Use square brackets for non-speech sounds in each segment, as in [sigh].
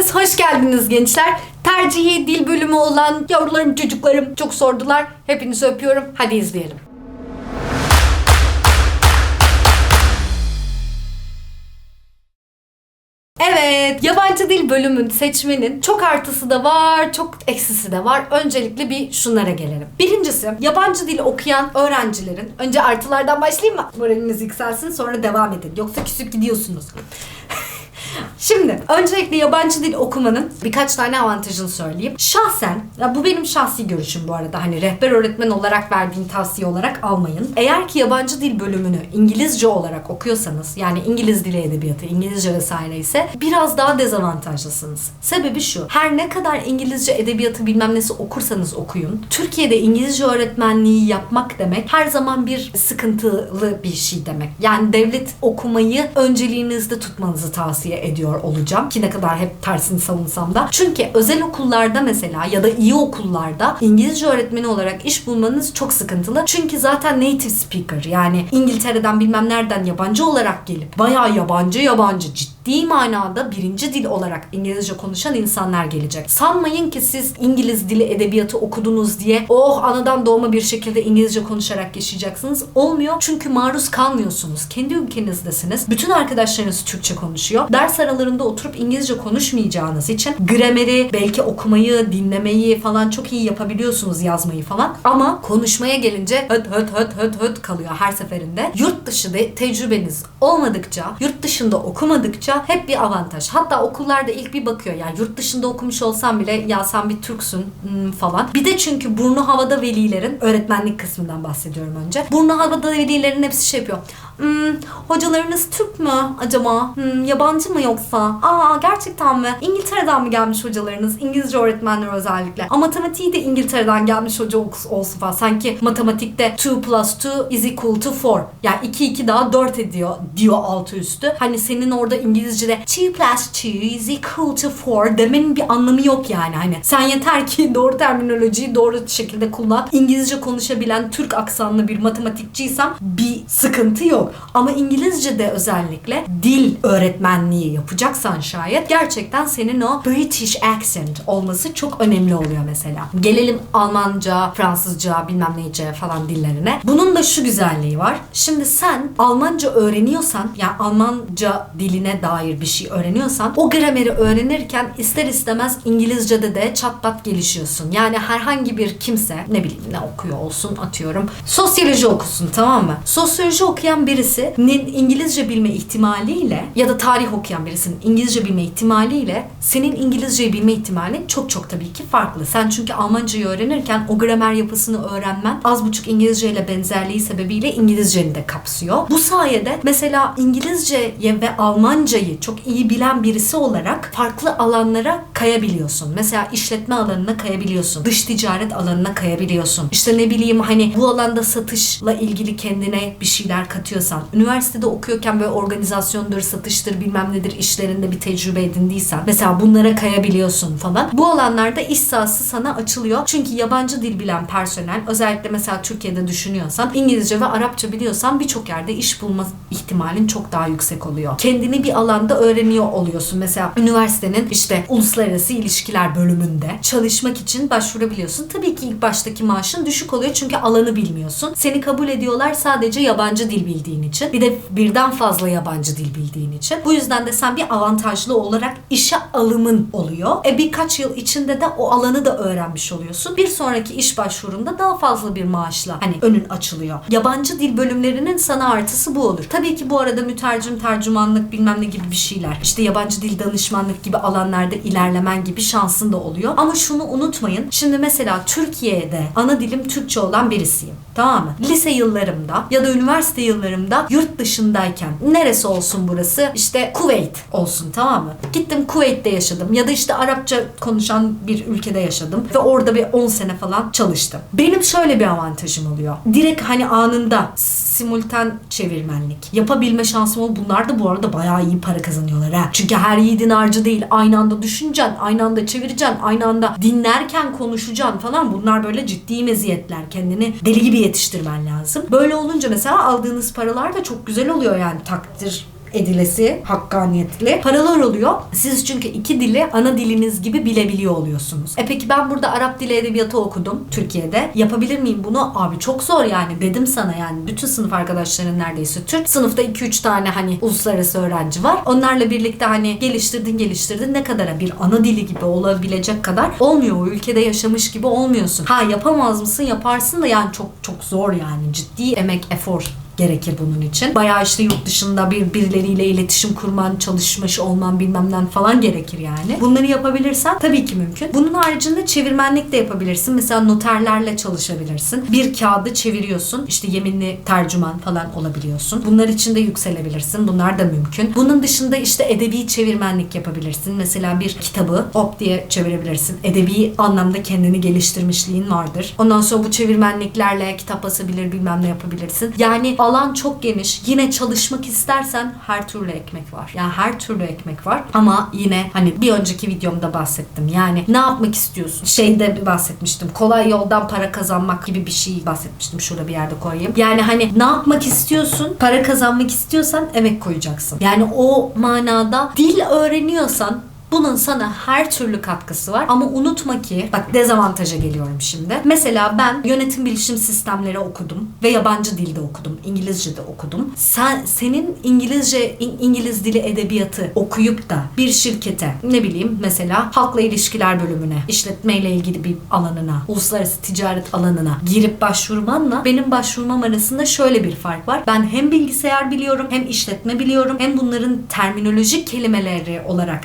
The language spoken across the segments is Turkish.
Hepiniz hoş geldiniz gençler. Tercihi dil bölümü olan yavrularım, çocuklarım çok sordular. Hepinizi öpüyorum. Hadi izleyelim. Evet, yabancı dil bölümün seçmenin çok artısı da var, çok eksisi de var. Öncelikle bir şunlara gelelim. Birincisi, yabancı dil okuyan öğrencilerin, önce artılardan başlayayım mı? Moraliniz yükselsin sonra devam edin. Yoksa küsüp gidiyorsunuz. Şimdi öncelikle yabancı dil okumanın birkaç tane avantajını söyleyeyim. Şahsen, ya bu benim şahsi görüşüm bu arada. Hani rehber öğretmen olarak verdiğim tavsiye olarak almayın. Eğer ki yabancı dil bölümünü İngilizce olarak okuyorsanız, yani İngiliz dili edebiyatı, İngilizce vesaire ise biraz daha dezavantajlısınız. Sebebi şu. Her ne kadar İngilizce edebiyatı bilmem nesi okursanız okuyun. Türkiye'de İngilizce öğretmenliği yapmak demek her zaman bir sıkıntılı bir şey demek. Yani devlet okumayı önceliğinizde tutmanızı tavsiye ediyor olacağım ki ne kadar hep tersini savunsam da. Çünkü özel okullarda mesela ya da iyi okullarda İngilizce öğretmeni olarak iş bulmanız çok sıkıntılı. Çünkü zaten native speaker yani İngiltere'den bilmem nereden yabancı olarak gelip bayağı yabancı yabancı ciddi manada birinci dil olarak İngilizce konuşan insanlar gelecek. Sanmayın ki siz İngiliz dili edebiyatı okudunuz diye oh anadan doğma bir şekilde İngilizce konuşarak yaşayacaksınız. Olmuyor çünkü maruz kalmıyorsunuz. Kendi ülkenizdesiniz. Bütün arkadaşlarınız Türkçe konuşuyor. Ders aralarında oturup İngilizce konuşmayacağınız için grameri, belki okumayı, dinlemeyi falan çok iyi yapabiliyorsunuz yazmayı falan. Ama konuşmaya gelince höt höt höt höt höt kalıyor her seferinde. Yurt dışı tecrübeniz olmadıkça, yurt dışında okumadıkça hep bir avantaj. Hatta okullarda ilk bir bakıyor yani yurt dışında okumuş olsan bile ya sen bir Türksün falan. Bir de çünkü burnu havada velilerin öğretmenlik kısmından bahsediyorum önce. Burnu havada velilerin hepsi şey yapıyor. Hmm, hocalarınız Türk mü acaba? Hmm, yabancı mı yoksa? Aa gerçekten mi? İngiltere'den mi gelmiş hocalarınız? İngilizce öğretmenler özellikle. Ama matematiği de İngiltere'den gelmiş hoca olsun falan. Sanki matematikte 2 plus 2 is equal to 4. Yani 2 2 daha 4 ediyor diyor altı üstü. Hani senin orada İngilizce'de 2 plus 2 is equal to 4 demenin bir anlamı yok yani. Hani sen yeter ki [laughs] doğru terminolojiyi doğru şekilde kullan. İngilizce konuşabilen Türk aksanlı bir matematikçiysen bir sıkıntı yok. Ama İngilizce'de özellikle dil öğretmenliği yapacaksan şayet gerçekten senin o British accent olması çok önemli oluyor mesela. Gelelim Almanca, Fransızca, bilmem neyce falan dillerine. Bunun da şu güzelliği var. Şimdi sen Almanca öğreniyorsan, yani Almanca diline dair bir şey öğreniyorsan o grameri öğrenirken ister istemez İngilizce'de de çat pat gelişiyorsun. Yani herhangi bir kimse ne bileyim ne okuyor olsun atıyorum. Sosyoloji okusun tamam mı? Sosyoloji okuyan birisinin İngilizce bilme ihtimaliyle ya da tarih okuyan birisinin İngilizce bilme ihtimaliyle senin İngilizceyi bilme ihtimalin çok çok tabii ki farklı. Sen çünkü Almancayı öğrenirken o gramer yapısını öğrenmen az buçuk İngilizce ile benzerliği sebebiyle İngilizceni de kapsıyor. Bu sayede mesela İngilizceyi ve Almancayı çok iyi bilen birisi olarak farklı alanlara kayabiliyorsun. Mesela işletme alanına kayabiliyorsun. Dış ticaret alanına kayabiliyorsun. İşte ne bileyim hani bu alanda satışla ilgili kendine bir şeyler katıyorsan, üniversitede okuyorken böyle organizasyondur, satıştır, bilmem nedir işlerinde bir tecrübe edindiysen mesela bunlara kayabiliyorsun falan. Bu alanlarda iş sahası sana açılıyor. Çünkü yabancı dil bilen personel özellikle mesela Türkiye'de düşünüyorsan İngilizce ve Arapça biliyorsan birçok yerde iş bulma ihtimalin çok daha yüksek oluyor. Kendini bir alanda öğreniyor oluyorsun. Mesela üniversitenin işte uluslararası ilişkiler bölümünde çalışmak için başvurabiliyorsun. Tabii ki ilk baştaki maaşın düşük oluyor çünkü alanı bilmiyorsun. Seni kabul ediyorlar sadece yabancı dil bildiğin için. Bir de birden fazla yabancı dil bildiğin için. Bu yüzden de sen bir avantajlı olarak işe alımın oluyor. E birkaç yıl içinde de o alanı da öğrenmiş oluyorsun. Bir sonraki iş başvurunda daha fazla bir maaşla hani önün açılıyor. Yabancı dil bölümlerinin sana artısı bu olur. Tabii ki bu arada mütercim, tercümanlık bilmem ne gibi bir şeyler. İşte yabancı dil danışmanlık gibi alanlarda ilerlemen gibi şansın da oluyor. Ama şunu unutmayın. Şimdi mesela Türkiye'de ana dilim Türkçe olan birisiyim. Tamam mı? Lise yıllarımda ya da üniversite yıllarımda yurt dışındayken neresi olsun burası? İşte Kuveyt olsun tamam mı? Gittim Kuveyt'te yaşadım ya da işte Arapça konuşan bir ülkede yaşadım ve orada bir 10 sene falan çalıştım. Benim şöyle bir avantajım oluyor. Direkt hani anında simultan çevirmenlik yapabilme şansım oldu. Bunlar da bu arada bayağı iyi para kazanıyorlar ha. Çünkü her yiğidin harcı değil. Aynı anda düşüneceksin, aynı anda çevireceksin, aynı anda dinlerken konuşacaksın falan. Bunlar böyle ciddi meziyetler. Kendini deli gibi yetiştirmen lazım. Böyle olunca mesela aldığınız paralar da çok güzel oluyor yani takdir edilesi, hakkaniyetli paralar oluyor. Siz çünkü iki dili ana diliniz gibi bilebiliyor oluyorsunuz. E peki ben burada Arap dili edebiyatı okudum Türkiye'de. Yapabilir miyim bunu? Abi çok zor yani. Dedim sana yani. Bütün sınıf arkadaşların neredeyse Türk. Sınıfta 2-3 tane hani uluslararası öğrenci var. Onlarla birlikte hani geliştirdin geliştirdin ne kadara bir ana dili gibi olabilecek kadar olmuyor. O ülkede yaşamış gibi olmuyorsun. Ha yapamaz mısın? Yaparsın da yani çok çok zor yani. Ciddi emek, efor gerekir bunun için. Bayağı işte yurt dışında bir birileriyle iletişim kurman, çalışmış olman bilmem ne falan gerekir yani. Bunları yapabilirsen tabii ki mümkün. Bunun haricinde çevirmenlik de yapabilirsin. Mesela noterlerle çalışabilirsin. Bir kağıdı çeviriyorsun. İşte yeminli tercüman falan olabiliyorsun. Bunlar için de yükselebilirsin. Bunlar da mümkün. Bunun dışında işte edebi çevirmenlik yapabilirsin. Mesela bir kitabı hop diye çevirebilirsin. Edebi anlamda kendini geliştirmişliğin vardır. Ondan sonra bu çevirmenliklerle kitap basabilir bilmem ne yapabilirsin. Yani alan çok geniş. Yine çalışmak istersen her türlü ekmek var. Yani her türlü ekmek var. Ama yine hani bir önceki videomda bahsettim. Yani ne yapmak istiyorsun? Şeyde bahsetmiştim. Kolay yoldan para kazanmak gibi bir şey bahsetmiştim. Şurada bir yerde koyayım. Yani hani ne yapmak istiyorsun? Para kazanmak istiyorsan emek koyacaksın. Yani o manada dil öğreniyorsan bunun sana her türlü katkısı var ama unutma ki bak dezavantaja geliyorum şimdi. Mesela ben yönetim bilişim sistemleri okudum ve yabancı dilde okudum. İngilizce de okudum. Sen senin İngilizce İng- İngiliz dili edebiyatı okuyup da bir şirkete ne bileyim mesela halkla ilişkiler bölümüne, işletmeyle ilgili bir alanına, uluslararası ticaret alanına girip başvurmanla benim başvurmam arasında şöyle bir fark var. Ben hem bilgisayar biliyorum, hem işletme biliyorum, hem bunların terminolojik kelimeleri olarak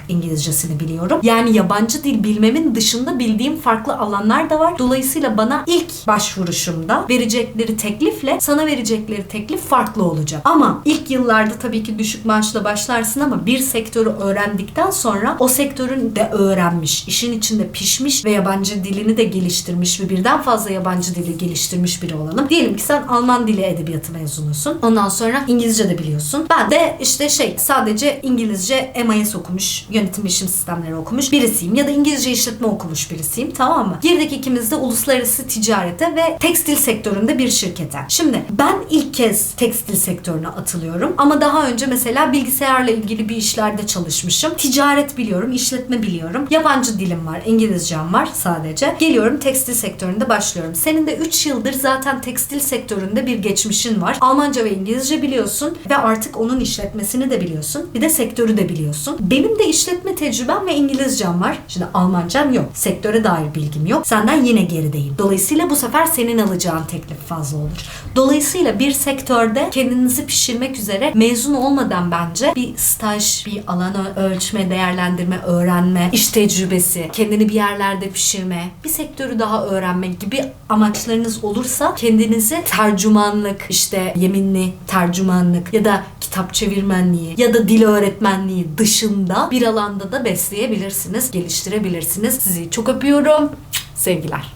İngilizcesini biliyorum. Yani yabancı dil bilmemin dışında bildiğim farklı alanlar da var. Dolayısıyla bana ilk başvuruşumda verecekleri teklifle sana verecekleri teklif farklı olacak. Ama ilk yıllarda tabii ki düşük maaşla başlarsın ama bir sektörü öğrendikten sonra o sektörün de öğrenmiş, işin içinde pişmiş ve yabancı dilini de geliştirmiş ve birden fazla yabancı dili geliştirmiş biri olalım. Diyelim ki sen Alman dili edebiyatı mezunusun. Ondan sonra İngilizce de biliyorsun. Ben de işte şey sadece İngilizce MIS okumuş, yönetim bilişim sistemleri okumuş birisiyim ya da İngilizce işletme okumuş birisiyim tamam mı? Girdik ikimiz de uluslararası ticarete ve tekstil sektöründe bir şirkete. Şimdi ben ilk kez tekstil sektörüne atılıyorum ama daha önce mesela bilgisayarla ilgili bir işlerde çalışmışım. Ticaret biliyorum, işletme biliyorum. Yabancı dilim var, İngilizcem var sadece. Geliyorum tekstil sektöründe başlıyorum. Senin de 3 yıldır zaten tekstil sektöründe bir geçmişin var. Almanca ve İngilizce biliyorsun ve artık onun işletmesini de biliyorsun. Bir de sektörü de biliyorsun. Benim de işletme tecrübem ve İngilizcem var. Şimdi Almancam yok. Sektöre dair bilgim yok. Senden yine gerideyim. Dolayısıyla bu sefer senin alacağın teklif fazla olur. Dolayısıyla bir sektörde kendinizi pişirmek üzere mezun olmadan bence bir staj, bir alan ölçme, değerlendirme, öğrenme, iş tecrübesi, kendini bir yerlerde pişirme, bir sektörü daha öğrenmek gibi amaçlarınız olursa kendinizi tercümanlık, işte yeminli tercümanlık ya da kitap çevirmenliği ya da dil öğretmenliği dışında bir alanda da besleyebilirsiniz, geliştirebilirsiniz. Sizi çok öpüyorum. Sevgiler.